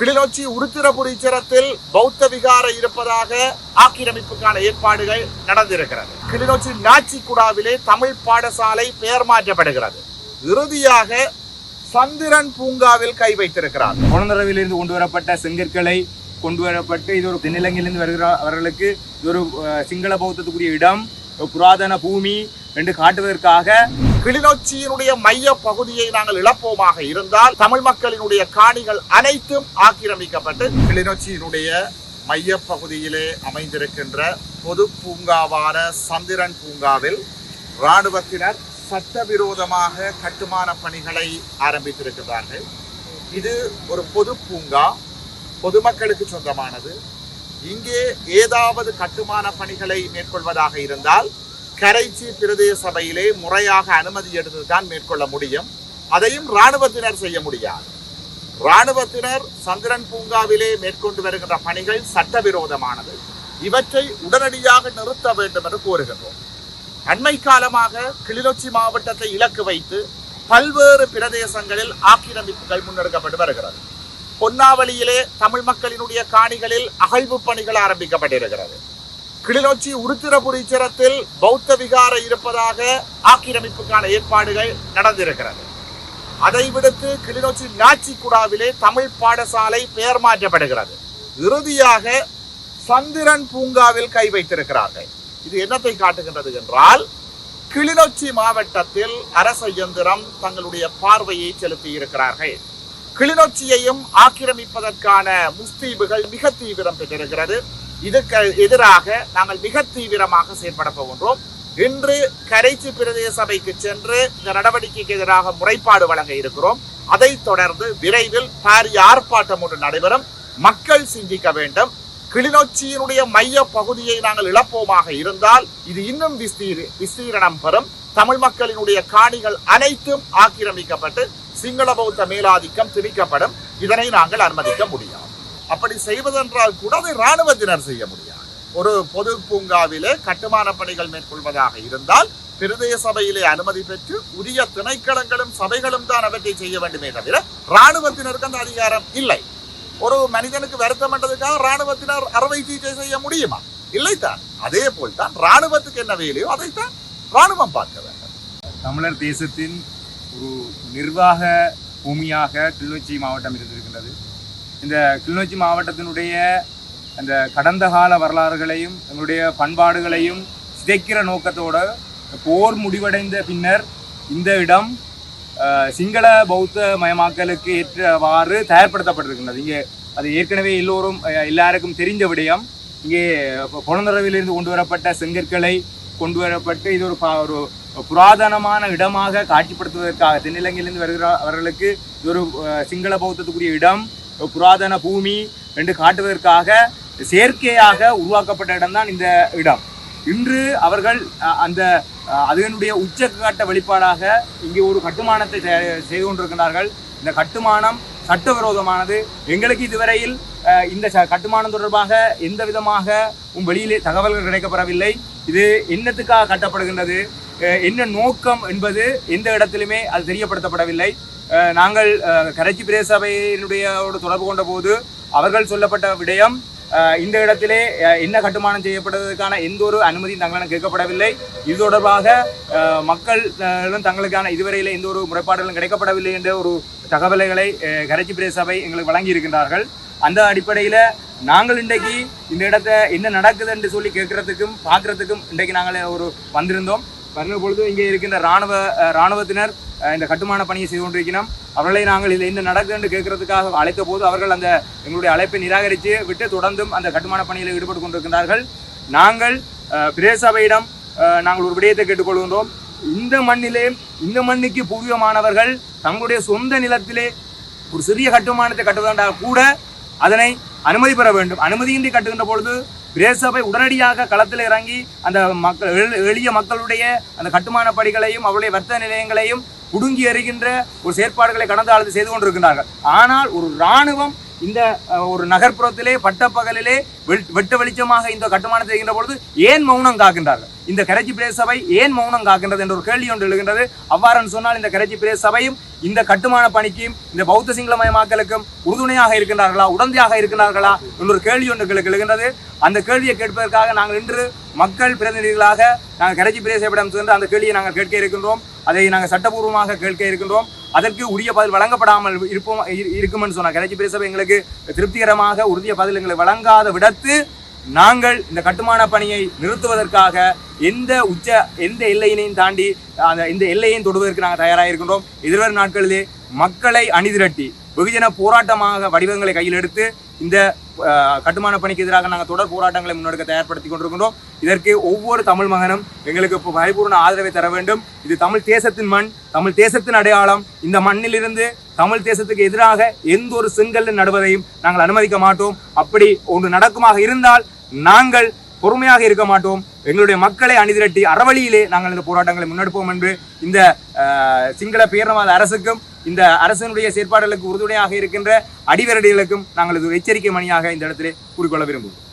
கிளிநொச்சி உருத்திரபுரீச்சரத்தில் பௌத்த விகார இருப்பதாக ஆக்கிரமிப்புக்கான ஏற்பாடுகள் நடந்திருக்கிறது. கிளிநொச்சி நாச்சிக்குடாவிலே தமிழ் பாடசாலை பெயர் மாற்றப்படுகிறது. இறுதியாக சந்திரன் பூங்காவில் கை வைத்திருக்கிறார். குழந்தரவிலிருந்து கொண்டு வரப்பட்ட செங்கற்களை கொண்டு வரப்பட்டு இது ஒரு தென்னிலங்கிலிருந்து வருகிற அவர்களுக்கு இது ஒரு சிங்கள பௌத்தத்துக்குரிய இடம் ஒரு புராதன பூமி என்று காட்டுவதற்காக கிளிநொச்சியினுடைய மைய பகுதியை நாங்கள் இழப்போமாக இருந்தால் தமிழ் மக்களினுடைய காணிகள் அனைத்தும் ஆக்கிரமிக்கப்பட்டு கிளிநொச்சியினுடைய மைய பகுதியிலே அமைந்திருக்கின்ற பொது பூங்காவான சந்திரன் பூங்காவில் இராணுவத்தினர் சட்டவிரோதமாக கட்டுமான பணிகளை ஆரம்பித்திருக்கிறார்கள் இது ஒரு பொது பூங்கா பொதுமக்களுக்கு சொந்தமானது. இங்கே ஏதாவது கட்டுமான பணிகளை மேற்கொள்வதாக இருந்தால் கரைச்சி பிரதேச சபையிலே முறையாக அனுமதி எடுத்து தான் மேற்கொள்ள முடியும். அதையும் இராணுவத்தினர் செய்ய முடியாது. இராணுவத்தினர் சந்திரன் பூங்காவிலே மேற்கொண்டு வருகின்ற பணிகள் சட்டவிரோதமானது. இவற்றை உடனடியாக நிறுத்த வேண்டும் என்று கோருகின்றோம். அண்மை காலமாக கிளிநொச்சி மாவட்டத்தை இலக்கு வைத்து பல்வேறு பிரதேசங்களில் ஆக்கிரமிப்புகள் முன்னெடுக்கப்பட்டு வருகிறது. பொன்னாவளியிலே தமிழ் மக்களினுடைய காணிகளில் அகழ்வு பணிகள் ஆரம்பிக்கப்பட்டிருக்கிறது. கிளிநொச்சி உருத்திரபுரீச்சரத்தில் பௌத்த விகார இருப்பதாக ஆக்கிரமிப்புக்கான ஏற்பாடுகள் நடந்திருக்கிறது. அதை விடுத்து கிளிநொச்சி நாச்சிக்குடாவிலே தமிழ் பாடசாலை பெயர் மாற்றப்படுகிறது. இறுதியாக சந்திரன் பூங்காவில் கை வைத்திருக்கிறார்கள். இது என்னத்தை காட்டுகின்றது என்றால் கிளிநொச்சி மாவட்டத்தில் அரச இயந்திரம் தங்களுடைய பார்வையை செலுத்தி இருக்கிறார்கள். கிளிநொச்சியையும் ஆக்கிரமிப்பதற்கான முஸ்தீபுகள் மிக தீவிரம் பெற்றிருக்கிறது. இதுக்கு எதிராக நாங்கள் மிக தீவிரமாக செயல்பட போகின்றோம். இன்று கரைச்சி பிரதேச சபைக்கு சென்று இந்த நடவடிக்கைக்கு எதிராக முறைப்பாடு வழங்க இருக்கிறோம். அதைத் தொடர்ந்து விரைவில் பாரிய ஆர்ப்பாட்டம் ஒன்று நடைபெறும். மக்கள் சிந்திக்க வேண்டும். கிளிநொச்சியினுடைய மைய பகுதியை நாங்கள் இழப்போமாக இருந்தால் இது இன்னும் விஸ்தீர் விஸ்தீரணம் பெறும். தமிழ் மக்களினுடைய காணிகள் அனைத்தும் ஆக்கிரமிக்கப்பட்டு சிங்கள பௌத்த மேலாதிக்கம் திணிக்கப்படும். இதனை நாங்கள் அனுமதிக்க முடியாது. அப்படி செய்வதென்றால் கூட அதை இராணுவத்தினர் செய்ய முடியாது. ஒரு பொது பூங்காவிலே கட்டுமான பணிகள் மேற்கொள்வதாக இருந்தால் பிரதேச சபையிலே அனுமதி பெற்று உரிய திணைக்களங்களும் சபைகளும் தான் அவற்றை செய்ய வேண்டுமே தவிர இராணுவத்தினருக்கு அந்த அதிகாரம் இல்லை. ஒரு மனிதனுக்கு வருத்தம் என்றதுக்காக இராணுவத்தினர் அறுவை சிகிச்சை செய்ய முடியுமா? இல்லைத்தான் அதே போல் தான் இராணுவத்துக்கு என்ன வேலையோ அதைத்தான் இராணுவம் பார்க்க வேண்டும். தமிழர் தேசத்தின் ஒரு நிர்வாக பூமியாக கிளிநொச்சி மாவட்டம் இருந்திருக்கின்றது. இந்த கிளிநொச்சி மாவட்டத்தினுடைய அந்த கடந்த கால வரலாறுகளையும் எங்களுடைய பண்பாடுகளையும் சிதைக்கிற நோக்கத்தோடு போர் முடிவடைந்த பின்னர் இந்த இடம் சிங்கள பௌத்த மயமாக்கலுக்கு ஏற்றவாறு தயார்படுத்தப்பட்டிருக்கின்றது. இங்கே அது ஏற்கனவே எல்லோரும் எல்லாருக்கும் தெரிந்த விடயம். இங்கே குழந்தரவிலிருந்து கொண்டு வரப்பட்ட செங்கற்களை கொண்டு வரப்பட்டு இது ஒரு பா- ஒரு புராதனமான இடமாக காட்சிப்படுத்துவதற்காக தென்னிலங்கையிலிருந்து வருகிற அவர்களுக்கு இது ஒரு சிங்கள பௌத்தத்துக்குரிய இடம். புராதன பூமி என்று காட்டுவதற்காக செயற்கையாக உருவாக்கப்பட்ட இடம்தான் இந்த இடம். இன்று அவர்கள் அந்த அதனுடைய உச்சக்காட்ட வெளிப்பாடாக இங்கே ஒரு கட்டுமானத்தை செய்து கொண்டிருக்கிறார்கள் இந்த கட்டுமானம் சட்டவிரோதமானது. எங்களுக்கு இதுவரையில் இந்த கட்டுமானம் தொடர்பாக எந்த விதமாக உம் வெளியிலே தகவல்கள் கிடைக்கப்படவில்லை இது என்னத்துக்காக கட்டப்படுகின்றது? என்ன நோக்கம் என்பது எந்த இடத்திலுமே அது தெரியப்படுத்தப்படவில்லை. நாங்கள் கரைச்சி பிரேசபையினுடைய தொடர்பு கொண்ட போது அவர்கள் சொல்லப்பட்ட விடயம் இந்த இடத்திலே என்ன கட்டுமானம் செய்யப்படுவதற்கான எந்த ஒரு அனுமதியும் தங்களிடம் கேட்கப்படவில்லை. இது தொடர்பாக மக்கள் தங்களுக்கான இதுவரையில் எந்த ஒரு முறைப்பாடுகளும் கிடைக்கப்படவில்லை என்ற ஒரு தகவல்களை கரைச்சி பிரேசபை எங்களுக்கு வழங்கி இருக்கின்றார்கள் அந்த அடிப்படையில் நாங்கள் இன்றைக்கு இந்த இடத்த என்ன நடக்குது என்று சொல்லி கேட்கறதுக்கும் பார்க்குறதுக்கும் இன்றைக்கு நாங்கள் ஒரு வந்திருந்தோம். வருகிற பொழுது இங்கே இருக்கின்ற ராணுவ இராணுவத்தினர் ராணுவத்தினர் இந்த கட்டுமான பணியை செய்து கொண்டிருக்கிறோம். அவர்களை நாங்கள் இதில் என்ன நடக்குது என்று கேட்கறதுக்காக அழைத்த போது அவர்கள் அந்த எங்களுடைய அழைப்பை நிராகரித்து விட்டு தொடர்ந்தும் அந்த கட்டுமான பணியில் ஈடுபட்டு கொண்டிருக்கிறார்கள் நாங்கள் பிரேசபையிடம் நாங்கள் ஒரு விடயத்தை கேட்டுக்கொள்கின்றோம். இந்த மண்ணிலே இந்த மண்ணுக்கு பூர்வமானவர்கள் தங்களுடைய சொந்த நிலத்திலே ஒரு சிறிய கட்டுமானத்தை கட்டுவதாண்டால் கூட அதனை அனுமதி பெற வேண்டும். அனுமதியின்றி கட்டுகின்ற பொழுது பிரேசபை உடனடியாக களத்தில் இறங்கி அந்த மக்கள் எளிய மக்களுடைய அந்த கட்டுமான படிகளையும் அவருடைய வர்த்தக நிலையங்களையும் குடுங்கி எறிகின்ற ஒரு செயற்பாடுகளை கடந்த காலத்தில் செய்து கொண்டிருக்கிறார்கள் ஆனால் ஒரு இராணுவம் இந்த ஒரு நகர்ப்புறத்திலே பட்டப்பகலிலே வெட்ட வெளிச்சமாக இந்த கட்டுமானத்தை செய்கின்ற பொழுது ஏன் மௌனம் காக்கின்றார்கள்? இந்த கரைச்சி பிரதேச சபை ஏன் மௌனம் காக்கின்றது என்ற ஒரு கேள்வி ஒன்று எழுகின்றது. அவ்வாறு சொன்னால் இந்த கரைச்சி பிரதேச சபையும் இந்த கட்டுமான பணிக்கும் இந்த பௌத்த சிங்களமயமாக்கலுக்கும் உறுதுணையாக இருக்கின்றார்களா உடந்தையாக இருக்கின்றார்களா என்ற ஒரு கேள்வி ஒன்று எங்களுக்கு எழுகின்றது அந்த கேள்வியை கேட்பதற்காக நாங்கள் இன்று மக்கள் பிரதிநிதிகளாக நாங்கள் கரைச்சி பிரதேசப்பிடம் சென்று அந்த கேள்வியை நாங்கள் கேட்க இருக்கின்றோம். அதை நாங்கள் சட்டபூர்வமாக கேட்க இருக்கின்றோம். அதற்கு உரிய பதில் வழங்கப்படாமல் இருப்போம் இருக்கும்னு இருக்குமென்னு சொன்னார் கரைச்சி பிரதேச எங்களுக்கு திருப்திகரமாக உறுதிய பதில் எங்களுக்கு வழங்காத விடத்து நாங்கள் இந்த கட்டுமான பணியை நிறுத்துவதற்காக எந்த உச்ச எந்த எல்லையினையும் தாண்டி அந்த இந்த எல்லையையும் தொடுவதற்கு நாங்கள் தயாராக இருக்கின்றோம். எதிர்வரும் நாட்களிலே மக்களை அணிதிரட்டி வெகுஜன போராட்டமாக வடிவங்களை கையில் எடுத்து இந்த கட்டுமான பணிக்கு எதிராக நாங்கள் தொடர் போராட்டங்களை முன்னெடுக்க தயார்படுத்தி கொண்டிருக்கின்றோம். இதற்கு ஒவ்வொரு தமிழ் மகனும் எங்களுக்கு இப்போ பரிபூர்ண ஆதரவை தர வேண்டும். இது தமிழ் தேசத்தின் மண் தமிழ் தேசத்தின் அடையாளம். இந்த மண்ணிலிருந்து தமிழ் தேசத்துக்கு எதிராக எந்த ஒரு செங்கல் நடுவதையும் நாங்கள் அனுமதிக்க மாட்டோம். அப்படி ஒன்று நடக்குமாக இருந்தால் நாங்கள் பொறுமையாக இருக்க மாட்டோம். எங்களுடைய மக்களை அணிதிரட்டி அறவழியிலே நாங்கள் இந்த போராட்டங்களை முன்னெடுப்போம் என்று இந்த சிங்கள பேரணவாத அரசுக்கும் இந்த அரசனுடைய செயற்பாடுகளுக்கு உறுதுணையாக இருக்கின்ற அடிவரடிகளுக்கும் நாங்கள் இது எச்சரிக்கை மணியாக இந்த இடத்திலே கூறிக்கொள்ள விரும்புகிறோம்.